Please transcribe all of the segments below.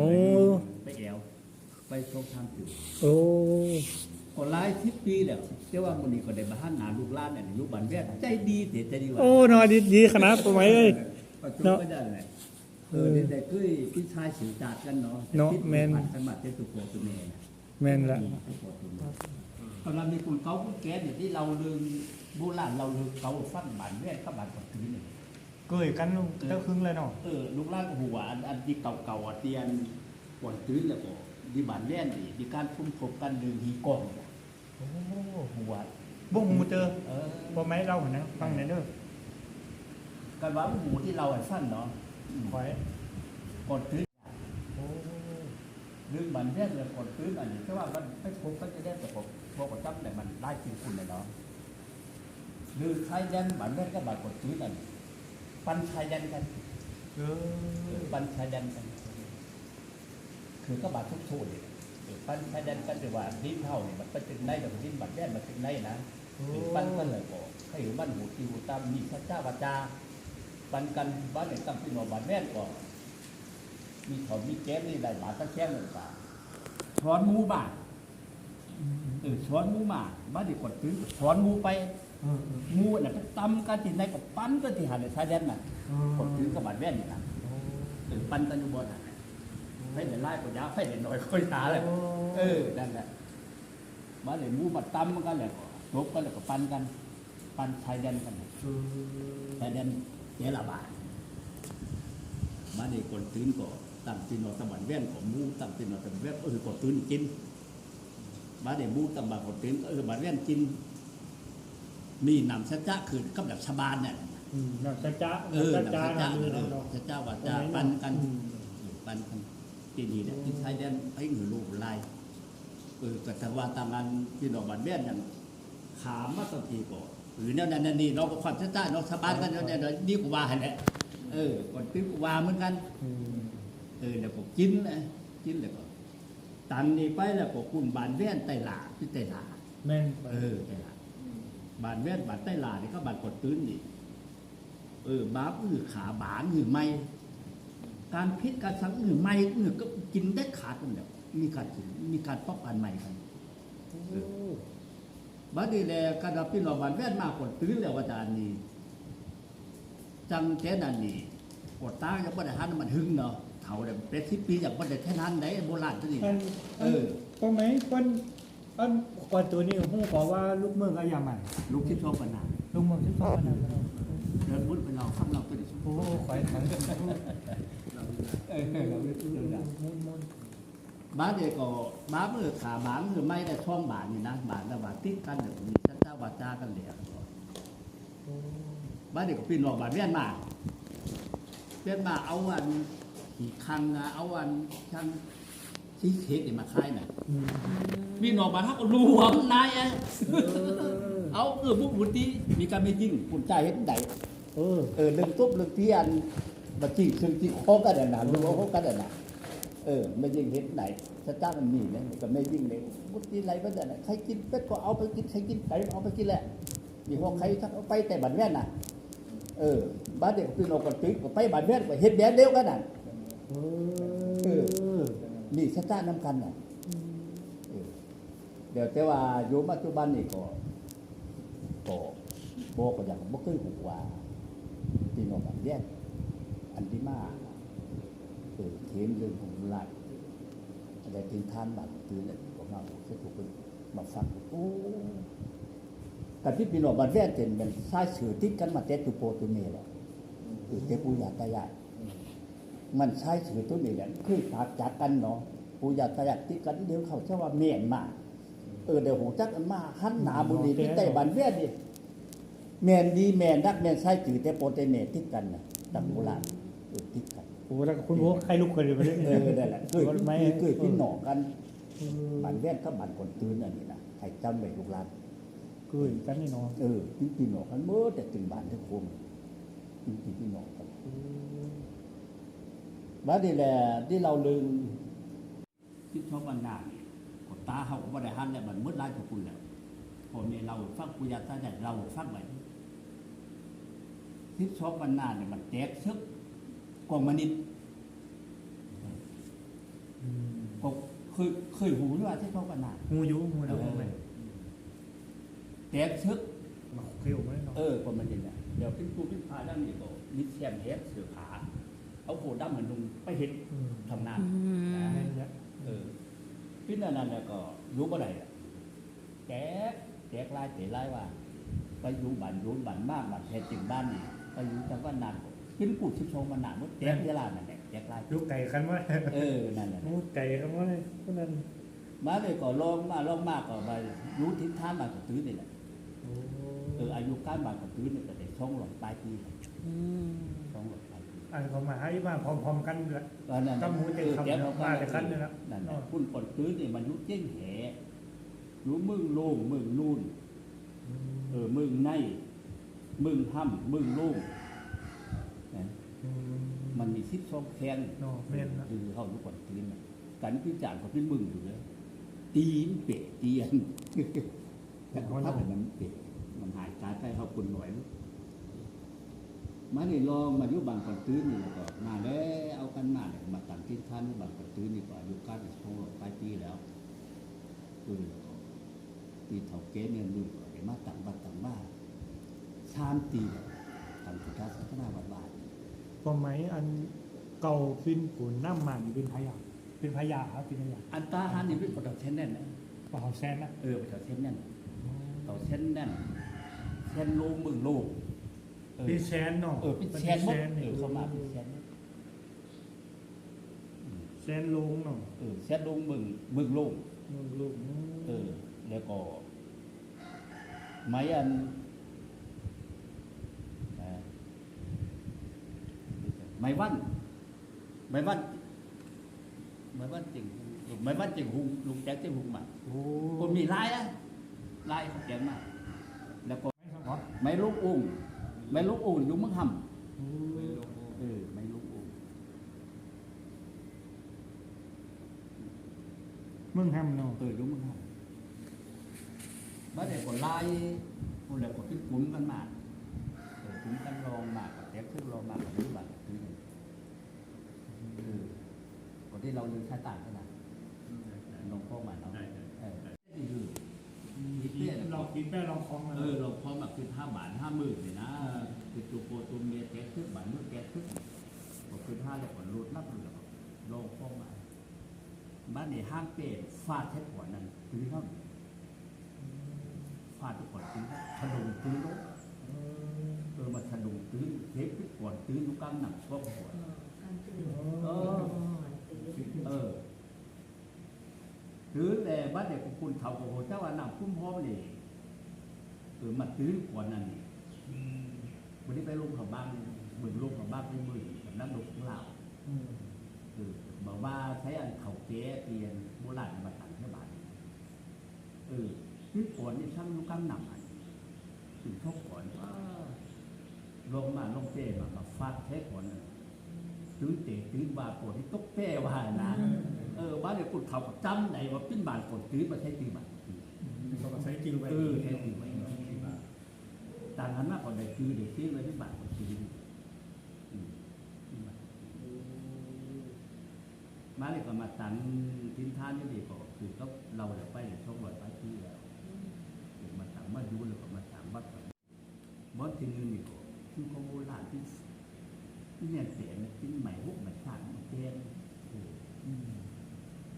โอ้ ไปแอวไปโชคทางอยู่โอ้ก็หลายสิบปีแล้วแต่ว่ามื้อนี้ก็ได้มาหาหนาลูกหลานเนี่ยอยู่บ้านแว่นใจดีเสียใจดีว่าโอ้นอนดีดีขนาดตัวไหมเอ้ย ก็จุเนาะก็ได้แหละเอเอออนี่แต่คือพี่ชายสิวจาดกันเนาะเนาะแม่นผ่านสมัครเป็นสุโขทัยเนี่ยแม่นละกำลังมีคนเก่าคนแก่เนี่ยที่เราลืมโบราณเราลืมเก่าฟันบานแว่นกับบานปักถือเนี่ย เกยกันเจ้าครึ่งเลยเนาะเออลูกหล่างหัวอันอันที่เก่าๆอะเตียนปวดตื้นแล้วก็ดีบานแว่นนี่มีการพุ่มพบกันเรื่องฮีกองโอ้หัวบุ้งหูเจอเออพอไหมเราหันนะฟังหน่อยเด้อกันว่าหมูที่เราให้ฟันเนาะคอยกดตื้นโอ้เรื่องบานแว่นเลยกดตื้นอันนี้แค่ว่ามันไม่พบก็จะได้แต่ผมพบกับจับแต่มันได้จริงคุณเลยเนาะหรือใครยันบานแว่นก็บานกดตื้นอันนี้ ปันชายยันกันเออปันชายยันกัน คือก็บาดทุกโทษเนี่ยเออปันชายยันกันแต่ว่าดิ้นเท่าเนี่ยมันเป็นในแต่ว่าดิ้นบาดแย่นมันเป็นในนะเออปันก็เลยบอกให้อยู่บ้านหูติวตามมีพระเจ้าวาจาปันกันบ้านไหนตั้งที่นอนบาดแย่นก็มีเขามีแก้มนี่ได้บาดตะแคงเลยป่าช้อนหมูบาดเออช้อนหมูมาบ้านเด็กกดตื้อช้อนหมูไปเออเออห มูน่ะไปตำกันที่ไหนก็ปั้นกันที่หันในชายแดนน่ะกดตื้อกับบาดแย่นนี่นะถึงปันกันอยู่บนอะให้เดี๋ยวไล่ปัญญาให้เดี๋ยวหน่อยค่อยหาเลยเออนั่นแหละมาเดี๋ยวหมูมาตั้มกันเลยลบกันแล้วก็ปันกัน ปันชายแดนกันชายแดนเจระบาดมาเดี๋ยวคนตื่นก็ตั้งตีนอตะวันแว่นของหมูตั้งตีนอตะวันแว่นก็คือกดตื่นกินมาเดี๋ยวหมูตั้งบางกดตื่นก็คือบัดแว่นกิน มีนำสัจจะคือกับแบบชาวบ้านเนี่ยอืมน่าจะจ้าเออจะนำจ้าสัจจะเนาะเออเนาะสัจจะว่าจะปันกันปันกันที่นี่เนี่ยที่ชายแดนไอ้หนูลูกลายเออแต่ถ้าว่าตามงานที่ดอกบันเบี้ยนอย่างขามมาตะทีก็หรือเนี่ยนั่นนั่นนี่เราก็ความสัจจะเราชาวบ้านกันเนี่ยเนี่ยนี่กูว่าแหละเออก่อนตื้อกูว่าเหมือนกันอืมเออแล้วก็กินนะกินแล้วก็ตันนี่ไปแล้วก็คุณบานเบี้ยนไตหลาที่ไตหลาแม่นเออไตหลา บานเบี้ยนบานไตหลานี่ก็บานกดตื้นนี่เออบาปอือขาบานอือไม่การพิษการสังอือไม่อือก็กินได้ขาดกันแบบมีการกินมีการป้องกันใหม่กันโอ้บัดนี้แหละการรับพี่น้องบ้านแว่นมากกว่าตื้นแล้วอาจารย์นี่จังแค่นั้นนี่กดตายังบ่ได้หันมันหึงเนาะเฒ่าได้เป็น10ปีอย่างบ่ได้แค่นั้นได้โบราณตัวนี้อันเออก็ไหมเปิ้นอัน ก่อนตัวนี้ฮู้ขอว่าลูกเมืองก็อย่ามันลูกที่ชอบปัญหาลูกเมืองที่ชอบกันนะเดินบุญไปเราฟังเราตัวนี้โอ้ขอยถังเออเราไม่รู้เรื่องนั้นมุนมุนบ้านเด็กก็บ้านมือขาบ้านมือไม่ได้ช่องบ้านนี่นะบ้านแล้วว่าติดกันเนี่ยมีชัดเจ้าวาจากันเหลียโอ้บ้านเด็กก็ปีนหลอกบ้านเวียนมาเวียนมาเอาอันขี่คังนะเอาอันช่า งชี้เค้กนี่มาขายน่ะอืมมีหนอกบ้านเขาก็รวมนายเอ้ยเอาเออบุกบุตรีมีการไม่ยิ่งคุณใจเห็นใดเออเออเรื่องตุ๊บเรื่องเทียนบัจจิซึ่งที่โคกันน่ะนะรู้ว่าโคกันน่ะเออไม่ยิ่งเห็นไหนชัดเจ้ามันมีนะก็ไม่ยิ่งเลยบุตรีไรบ้างน่ะใครกินเป็ดก็เอาไปกินใครกินไก่เอาไปกินแหละมีพวกใครทักเอาไปแต่บันแว่นน่ะเออบ้านเด็กพี่น้องกันปิ๊กก็ไปบ้านแม่นก็เฮ็ดแบบเดียวกันน่ะเอเออ นี่ชะตาน้ำกันน่ะเออเดี๋ยวแต่ว่าอยู่ปัจจุบันนี่ก็ก็บอกก็อย่างบ่เคยหูว่าพี่น้องบ้านแยกอันที่มาเออเทมเรื่องของหลายอะไรถึงทานบัตรตื่นเลยก็มาบอกให้ถูกคนมาฟังโอ้แต่ที่พี่น้องบ้านแยกเป็นเป็นสายสื่อติดกันมาแต่ตุโปตุเมแหละเออแต่ปู่ย่าตายาย มันใช้ถือตัวนี้แหละคือปากจากกันเนาะปู่ย่าตายายที่กันเดี๋ยวเขาจะว่าเมียนมาเออเดี๋ยวหูจักกันมาหันหนาบุรีไปใต้บันเวียดดิแมนดีแมนนักแมนใช้ถือแต่โปรเตเมติดกันนะตังโบราณเออติดกันโอ้แล้วก็คุณพวกใครลูกเคยไปเรื่อยเออได้แหละเกิดไม่เกิดพี่หนอกันบันเวียดก็บันคนตื่นอันนี้นะให้จำไว้ลูกหลานเกยกันนี่เนาะเออพี่พี่หนอกันเมื่อแต่ถึงบ้านถึงโคมพี่พี่พี่หนอกัน บัดนี้แหละที่เราลืมที่ชอบบันดาลกดตาเขาก็บ่ได้หันแล้วมันมืดลายของคุณแล้วพอเมียเราฟังปุญญาตาใหญ่เราฟังไว้ที่ชอบบันดาลเนี่ยมันแตกซึกกองมนิดก็เคยเคยหูว่าที่เขากันนางูอยุงูเดาไปแตกซึกมาเขียวไม่เนาะเออคนมันอย่างนี้เดี๋ยวพิ้นกูพิ้นพาด้านนี้ก็มิดแซมเฮดเสือขา เอาโคดำเหมือนลุงไปเห็นอืมทำงานอืมนะแม่นแล้วเออพิ้นอันนั้นแล้วก็รู้บ่ได้อะแตกแตกลายเตะลายว่า ไปอยู่บ้านอยู่บ้านมากบ้านแท้จริงบ้านนี่ไปอยู่จังหวัดนานพิ้นกูชิบชงมันหนามุดแตกยาลานั่นแหละแตกลายยุกไก่คันว่าเออนั่นแหละงูไก่คันว่าคนนั้นมาเลยก็ลองมาลองมากก็ไปรู้ทิศทางมากก็ตื้อนี่แหละโอ้เอออายุการบาทก็ตื้อนี่ก็ได้ช่องหลอดปลายปีอืมช่องหลอดปลายปี อันเขามาให้มาพร้อมๆกันเลยก็นั่นก็หมูเต็มคำแก้วเนาะมาแต่คันนี่ละนั่นแหละเนาะคุณคนตื้อนี่มันอยุเจ้งแหรู้มึงโล่งมึงนู่นเออมึงในมึงห้ำมึงโล่งนะมมันมีสิบสองแข้งเนาะแม่นนะคือเข้าทุกคนตื้นน่ะกันพี่จางก็เป็นมึงอยู่เลยตีนเป็ดเตียนแต่เขาทำให้มันเป็ดมันหายการใกล้เขาคุณหน่อยลูก มานี่ลองมาอยู่บางคนตื้นนี่แล้วก็มาแล้วเอากันมาเนี่ยมาตั้งที่ท่านที่บางคนตื้นนี่ก็อายุการอีกสองร้อยปลายปีแล้วคือปีเถาเก๊เนี่ยดูก็ได้มาตั้งบัดตั้งบ้านชามตีแล้วทำพุทธศาสนาบาบาทพอไหมอันเก่าฟินกุนน้ำมันเป็นพยาเป็นพยาครับเป็นพยาอันตาหันนี่เป็นปลาเช่นแน่นนะเปล่าแซนนะเออปลาเช่นแน่นต่อเช่นแน่นเช่นโลงมึงโลงเออเป็นแซนเนาะเออเป็นแชนหมดนเออเข้ามาเป็นแชนหมดแซนลงเนาะเออแชนลงมึงมึงโลงมึงลูกเออ แล้วก็ไม้อันเอ่อไม้วันไม้วันไม้วันจริงไม้วันจริงหุงลุงแจ๊คจริงหุงมาโอ้คนมีลายนะลายเขาแก่มากแล้วก็ไม่สังหรณ์ไม้ลูกอุ้ง ไม้ลูกอุ้งอยู่เมืองหโอ้ำเออไม้ลูกอุ้งมึงแฮมเนาะเอออยู่เมืองหำบ้านเด็กก็ลายคนเด็กก็ขึ้นกลุ่มกันมาเออกลุ่มกันลองมากกับแตกขึ้นลองมากกับรู้บัตรคือเออคนที่เรายังใช้ต่างกันนะลงพ่อมาเนาะเออนี่คือคิ ดเนี่ยลองกินแป้ลองคล้องมาเออเราพอมาคือห้าบาทห้าหมื่นเลยนะคือตัวโปรตัวเมียแก๊สขึ้นบาทเมื่อแก๊สขึ้นพอคือห้าแล้วก็รูดนับเลยก็โลกเข้ามาบ้านในห้างเป็ดฟาดแค่หัวนั้นคือเขาฟาดทุกคนคือถลุงตื้นรถเออมาถลุงตื้นเทปทุกคนตื้นทุกกำหนักก็หัวเออเออตื้นแต่บ้านเด็กคุณเท่ากับเจ้าว่านังคุ้มพร้อมเลย เออมาตื้นกว่านั้นนี่วันนี้ไปลงเขาบ้านเบิ่งลงเขาบ้านไปเบิ่งกับน้ำลงของเราเออบอกว่าใช้อันเขาเก๊เตียนโบราณมาตั้งแค่บาทเออที่ก่อนนี่ช่างลูกกำหนักอันถึงชกก่อนว่าลงมาลงเต้มามาฟาดแท้ก่อนน่ะตื้นเตะตื้นบาปวดที่ตกเป้ว่านะเออบ้านเด็กกุดเขาก็จำไหนว่าปิ้นบานกดตื้นมาใช้ตื้นบานเขาก็ใช้จิวไปเออแค่ถือไว้ ต่างกันมากกว่าใดคือเด็กซื้อไว้ที่บาทกว่าซื้อมาเลยก็มาตันทิ้นท่านนี่ดีก็คือก็เราเนี่ยไปเนี่ยช่องลอยไปที่แล้วมาตังมาดูแล้วก็มาตังบัดกันบอสที่นึงนี่ก็ที่ข้อมูลหลานที่ที่เนี่ยเสียนที่ใหม่พวกใหม่สร้างมันเต้น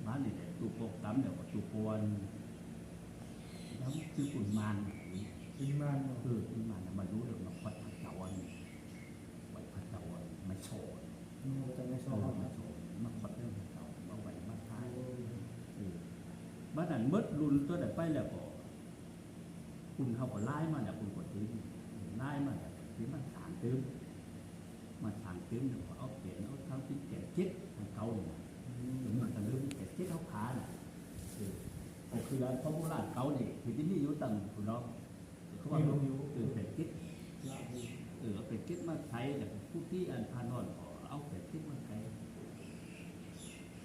บ้านนี่แหละตูโปกตำเดี๋ยวก็ตูโปนแล้วคือขุนมัน เนาะเออขุนมารน่ะมารู้เรื่องมาวัดพระเจ้าวันวัดพระเจ้าวันมาโชว์จะไม่ชเออบอมาโชว์มาวัดเรื่องพระเจ้ามาไหวมาทายเออบ้านนั้นเมดรุนตัวไหนไปแล้วก็คุณเขาก็ไล่มาเนี่ยคุณกดตื้นไล่มาเนี่ยที่มันสางตื้นมาสางตื้นเดี๋ยวก็เอาเปลี่ยนเอาทั้งที่แก่คิดทางเก่าเนี่ยหรือมันจะลืมแก่คิดเขาขาน่ะเออก็คือเราพระโบราณเก่าเนี่ยคือที่นี่อยู่ตังคุณน้อง เขาว่ามันเออเป็ดคิดเออเป็ดคิดมาใช้แต่ผู้ที่อันพานอนขอเอาเป็ดคิดมาใช้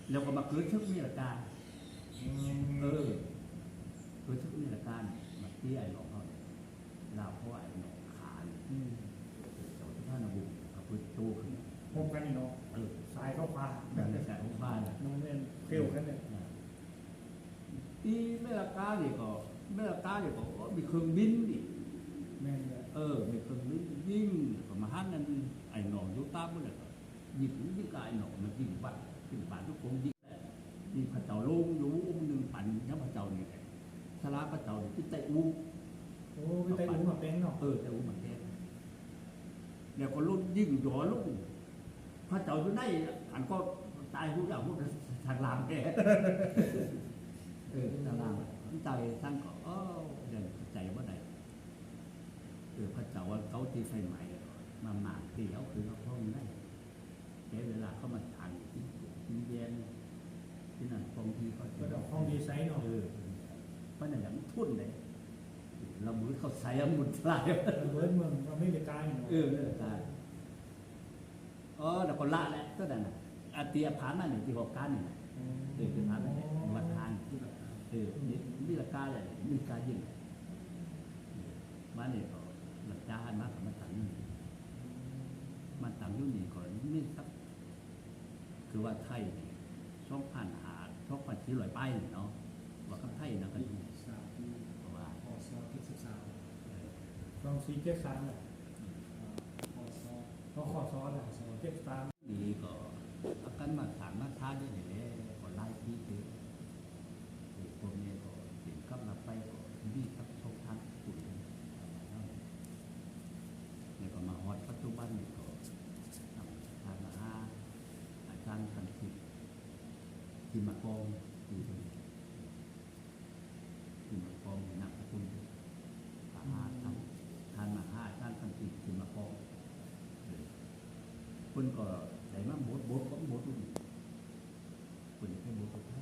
แล้วก็มาเกิดชุดนิรการเออเกิดชุดนิรการมาที่ไอ้หลอกเขาเราเพราะไอ้หนอกขาเนี่ยเจ้าท่านบุกกับพื้นตู้ขึ้นพบกันนี่เนาะสายเข้าฟ้าแบบในสายของบ้าเนี่ยน้องเล่นเที่ยวกันเนี่ยเอกาเนี่ยก็เมลากาเนี่ยก็มีเครื่องบินนี่ เลยเออมีเครื่องบินยิงก็มาหันนั่นไอ้หนองอยู่ตามมันเลยก็ยิงยิงกายหนองมันยิงปัดยิงปัดทุกคนยิงได้ยิงพระเจ้าลงอยู่องค์หนึ่งปันยัพระเจ้านี่แหละสลาพระเจ้าที่ไตอูโอ้พี่ไต้หูมาเป็นเนาะเออแต่อูมันแก่เดี๋ยวก็รุ่นยิงจ่อลุงพระเจ้าอยู่ไหนอันก็ตายผู้เจ้าผู้ทางลามแกเออทางลามใจทั้งก็เออเดินใจว่าใดเออพระเจ้าว่าเขาที่ไฟใหม่มาหมากที่เขาคือเขาท้องได้แต่เวลาเขามาทานกินกินเย็นที่นั่นบางทีเขาก็ดอกห้องดีไซน์เนาะเออเพราะนั่นอย่างทุ่นเลยเรามือเขาใส่อามุดลายเบิร์ดเมืองอเมริกาเนาะเออเลิกการอ๋อแล้วก็ละแหละก็นั่นน่ะอาเตียผานนั่นนี่ที่หกการนี่น่ะเออคือผานนั่นแหละวัดทานเออนี่มีละกาเลยมีการยิงมาเนี่ยก็ หลักจานมากับมาตังนี่มาตังอยุ่นี่ก่อนนี่สัก คือว่าไทยนี่ช่องผ่านหาช่องผ่านที่ลอยไปนี่เนาะว่ากับไทยนะกันอยู่สามปีเพราะว่าพอสอบที่สิบสามเออลองซีเจ็ดสามแหละพอสอบเขาขอซอสอะเจ็ดสามนี่ก็อาการมาถามมาท้าได้เลยแหละก็ไล่ที่คือพวกนี้ก็เห็นกับเราไปก็มีกับชกทางปุ่นนี่ก็มาฮอดปั จจุบันนี่ก็ทำทานอาหารอาจารย์กันทิที่มากองอยู่ตรงนี้ที่มากองนักคุณอาหารทำทานอาหารอาจารย์กันทิที่มากองคุณก็ใส่มาบดบดก็บดดูคุณจะเป็นบดก็ได้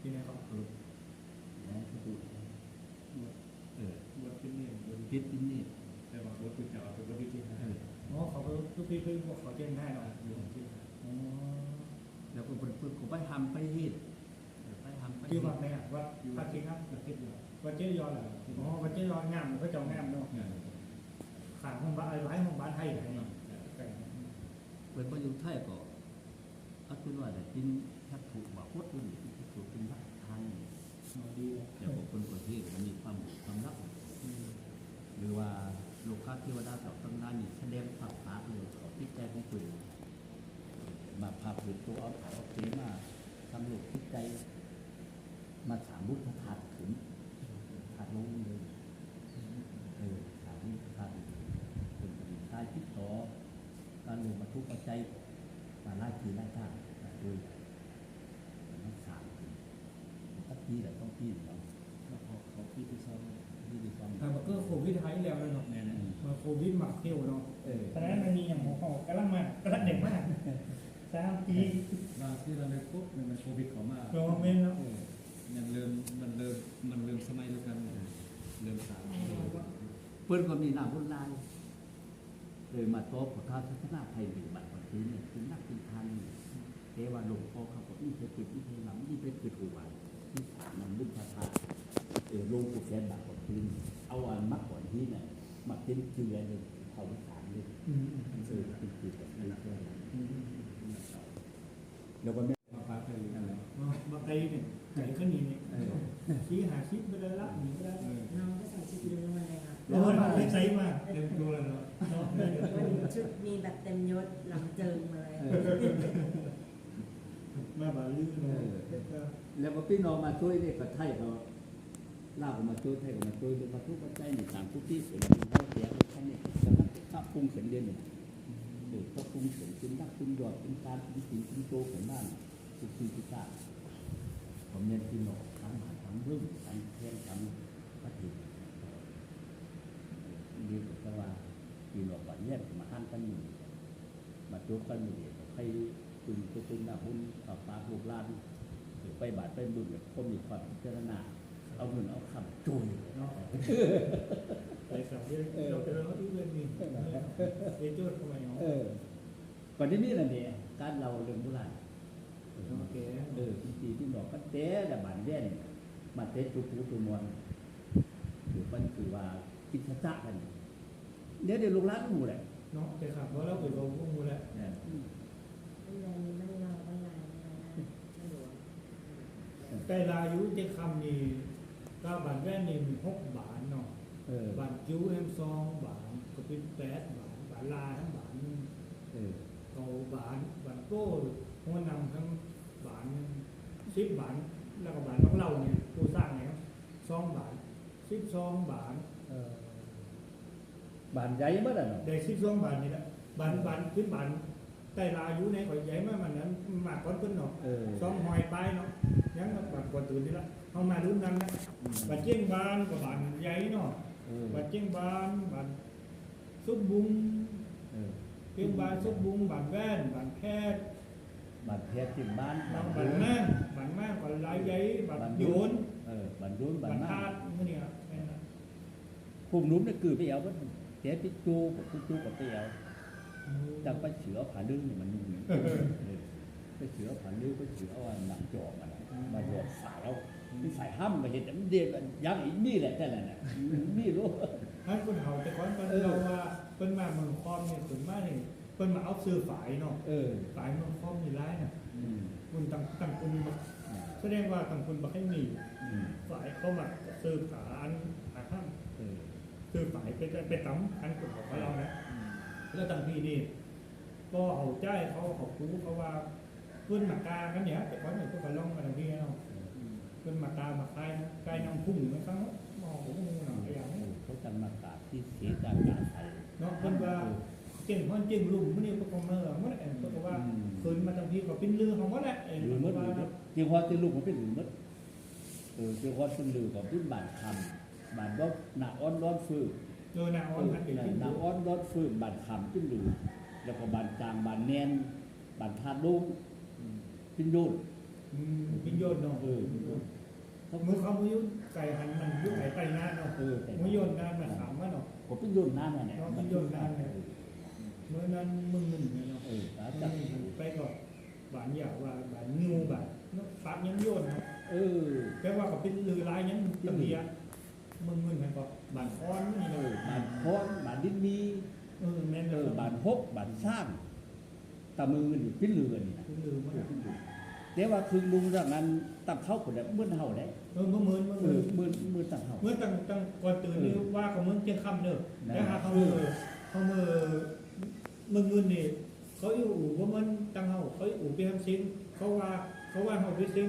ที่นี่เขาเออนะที่พูดเออวัดที่นี่วัดคิดที่นี่ แต่ว่าวัดคือเก่าเป็นวัดที่ห้าเอออ๋อเขาก็ทุกปีคือพวกเขาเก่งได้เนาะวัดที่ห้าอ๋อแล้วก็เป็นฝึกก็ไปทำไปเฮ็ดเออไปทำไปที่เฮ็วัด à? ไหนอะวัดพระคิงครับวัดที่เดียววัดเจดียอนเหรออ๋อวัดเจดียอนงามก็เจ้างามเนาะงานขางห้องบ้านไอ้ไว้ห้องบ้านไทยอะไรเนาะเป็นประยุทธ์ไทยก็อัตว่าแต่กินทักถูกว่าพดดูนี่ที่ถูกเป็นรักทางนี่ดีเลยแต่ว่าคนประเทศมันมีความความรักหรือว่า โลกาเทวดาเจ้าตำนานนี่แสดงภาพภาเลยขอพิจารณาของคุณมาภาพหรือตัวเอาขอเอาสีมาทำลูกพิจัยมาถามบุตรธาตุถึงธาตุลงเลยเออถามบุตรธาตุเป็นชายที่ต่อการลงมาทุกข์ปัจจัยมาไล่คือไล่ท่าโดยมันสามถึงตักปีแหละต้องปีเนาะ แล้วพอเขาพี่ที่ซ้อม ที่ดีความ แต่มันก็โควิดไทยแล้วเลยเนาะ แน่ นมาโควิดหมักเที่ยวเนาะเออตอนนั้นมันมีอย่างหัวหอกกระลังมากกระลังเด็กมากสามปีมาที่เราเลยปุ๊บมันโควิดเขามาโรงเรียนเนาะมันเริ่มมันเริ่มมันเริ่มสมัยเดียวกันเริ่มสามเพื่อนก็มีนามพุทธลายเลยมาโต๊ะของท้าศาสนาไทยมีบัตรวันที่เนี่ยคือนักกินทานนี่เทวาหลวงพ่อเขาก็อีเทปิดอีเทหลังอีเทปิดหัวที่สามนันบุญพาทาเออลงกุศลบัตรวันที่เอาอันมักก่อนที่เนี่ย มาเป็นเกลือเลยเขาวิสานเลยอืมเออเป็นเกลือแบบนี้เลยแล้วก็แม่มาพักกันอยู่กันแล้วมาไกลเนี่ยไก่ก็หนีเนี่ยเออชี้หาชิปไปเลยละหนีไปได้น้องก็ใส่ชุดยูนิฟอร์มเลยค่ะแล้วมันมาใส่มาเต็มตัวเลยเนาะวันชุดมีแบบเต็มยศหลังเจิงมาเลยเออมาบาลือเนาะแล้วก็พี่น้องมาช่วยเนี่ยก็ไทยเขา ล่าวก็มาช่วยไทยก็มาช่วยด้วยมาทุกปัจจัยนี่ตามทุกที่เสียงเขาเสียงเขาเนี่ยจะนักข้าปรุงเข็นเดียนเนี่ยเออเขาปรุงเข็นเป็นนักเป็นยอดเป็นการเป็นสีเป็นโตข็นบ้านทุกที่ทุกกาผมเรียนพี่หนองทั้งหาทั้งเรื่งทั้งแทนทั้งปฏิบัติดีกว่าว่าพี่หนองวันแยกมาหันกันอยู่งมาจุกกันอยู่งใครตุนตุนหน้าหุ้นต่อปากลูกหลานไปบาดไปบุญแบบก็มีความพิจารณา เอาเงินเอาคำจุยเนาะไปสับเรื่องเราเป็นเราที่เรื่องนี้เอโจ้ทำไมเนาะเออก่อนที่นี่แหละเนี่ยการเราเรื่องโบราณโอเคเออที่ที่ที่บอกกันเต้แต่บานเด่นมาเต้ตุปูตุมวนหรือมันคือว่ากิจจักรกันเดี๋ยวเดี๋ยวลูกหลานก็หมู่แหละเนาะแต่ครับเพราะเราเปิดเราพวกมูแล้วเนี่ยไม่ได้ไม่ได้ไม่ได้ไม่ได้ไม่รู้เออแต่ลายุเจคำนี่ ก็บานแว่นนี่มีหกบาทเนาะเออบานจิ้วแฮมซองบาทก็เป็นแปดบาทบานลาทั้งบาทหนึ่งเออเกาบาทบานโก้หัวนำทั้งบาทสิบบาท แล้วก็บาทของเราเนี่ยผู้สร้างเนี่ยสองบาทสิบสองบาทเออบ้านใหญ่บ่ล่ะเนาะได้สิบสองบาทนี่แหละบาทบาทขึ้นบาทแต่ลายุในข่อยใหญ่มากมันนั้นมากกว่าเพิ่นเนาะเออสองหอยไปเนาะยังกับบาทกว่าตื่นนี่ละเอามารุ่นนั้นนะบาทเจียงบานกับบาทใหญ่เนาะเออบาดเจียงบานบาดซุบบุงเออเจียงบานซุบบุงบานแว่นบานแพทย์บ้านแพทย์ที่บ้านบาบ้านนบานแม่นบานแม่นบานลายใหญ่บานโยนเออบ้านรุ้นบ้าบานนนาทาดพวกเนี้ยแม่นนะภูมินุ่มนี่คือไปเอาบ่เจ๊ปิจูกับปิจูกับไปเอาจังไปเสือผ่าลึงนี่มันนุ่มนี่เออไปเสือผ่าลึงไปเสือเอาหนังจอกมันน่ะมาหยอดสายเอานี่ ใส่ห้ำมาเห็นมันเดียนยังอีกนี่แหละแต่ละน่ะนี่รู้ท่านคนเฮาแต่ก่อนเพิ่นเราว่าเพิ่นมาเมืองคอมเนี่ยส่วนมากนี่เพิ่นมาเอาซื้อฝายเนาะเออฝายเมืองคอมมีหลายน่ะอืมคุณต่างต่างคุณบ่แสดงว่าต่างคุณบ่ให้มีอืมฝายเข้ามาซื้อขาอันหาข้างเออซื้อฝายไปไปตำอันกฎของเรานะแล้วต่างพี่นี่ก็เอาใจเขาเขาคูเขาว่าเพื่อนหมากากันเนี่ยแต่ก่อนเนี่ยก็ไปล่องมาทางพี่เนาะ เพื่อนมากามากไก่ไก่น้ำพุ่งมันเขามองผมงูหนังอย่างนี้เขาจะมากาบที่เสียจากกาใส่เนาะเพื่อนว่าเก่งพ่อนเก่งลุ่มมันนี่ก็คงเมื่อมันแอนก็ว่าคืนมาทางพี่ก็เป็นเรือของมันแหละเอ็นหรือมดหว่าเจียวฮอดที่ลูกมันเป็นหือมัดเออเจียวฮอดเป็นหรือกับพื้นบ้านคำบ้านดอกหนาอ้อนร้อนฟื้นเจอหนาอ่อนหนาอ้อนร้อนฟื้นบ้านคำเป็นหรือแล้วก็บ้านจางบ้านแนนบ้านทาดุงพินโยน พิญโยนเนาะเออมือเขามือยุ่ไก่หันมันยุ่ไก่ไก่หน้าเนาะเออแต่มือโยนงานมันขำมันเนาะผมพินโยนนั่นน่ะเนี่ยพิญโยนนั่นเนี่ยเมื่อนั้นมึงเงินเนาะเออแล้วจับไปก็บานอยากว่าบานงูบานนกฟักยังโยนเนาะเออแปลว่าก็เป็นลือลายยังตะเบียมึงเงินมันก็บานค้อนนี่เอเนาะอบ้านค้อนบ้านดินมีเออแม่นเอเอออบ้านฮกบ้านสร้างตะมือนี่เป็นเรือนี่นะลือมั นแต่ว่าคือลุงเรื่องนั้นตั้งเข้าคนละเมื่อเฮาได้เออเมื่อเมื่อเมื่อเอเมื่ออมือมือตั้งเฮาเมื่อตั้งตั้งก่อนตื่นนี่ว่าเขาเมื่อเที่ยงค่ำเนอะนั่นแต่หาเขาเมื่อเขาเมื่อมึงเงินนี่เขาอยู่อู่ว่ามันตั้งเฮาเขาอยู่อู่ไปทำซิงเขาว่าเขาว่าเฮาไปซิง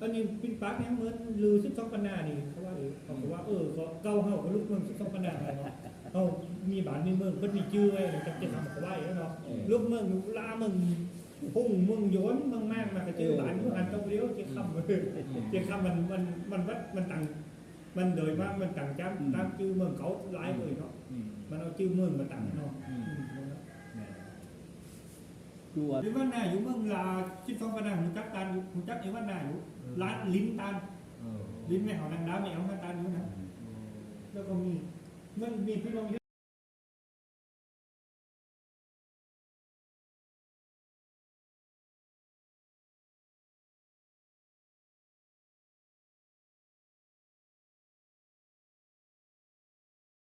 อันนี้ปิ้นปากเนี่ยเหมือนลือสิบสองปันนานี่เขาว่าเออเขาบอกว่าเออก็เก้าเฮากับลูกเมืองสิบสองปันนาเนาะเขามีบ้านมีเมืองเพิ่นมีชื่อไว้จะจะทำเขาไว้แล้วเนาะลูกเมืองลาเมือง พุ่งมืองโยนมืองม่งมาก็ชื่อบ้านผู้หันต้องเลี้ยวเจ้าคำเออจ้าคำมันมันมันวัดมันต่างมันโดยว่ามันต่างจำตามชื่อเมืองเขาหลายเลยเนาะมันเอาชื่อเมืองมาต่างเนาะจัวหรือว่าหน้าอยู่เมืองลาคิดสองปันนาหูจักตันหูจักไอ้ว่าหน้าอยู่ร้านลิ้นตันลิ้นไม่เขานางน้ำไม่เอามาตันอยู่นะแล้วก็มีมันมีพี่น้องเยอะ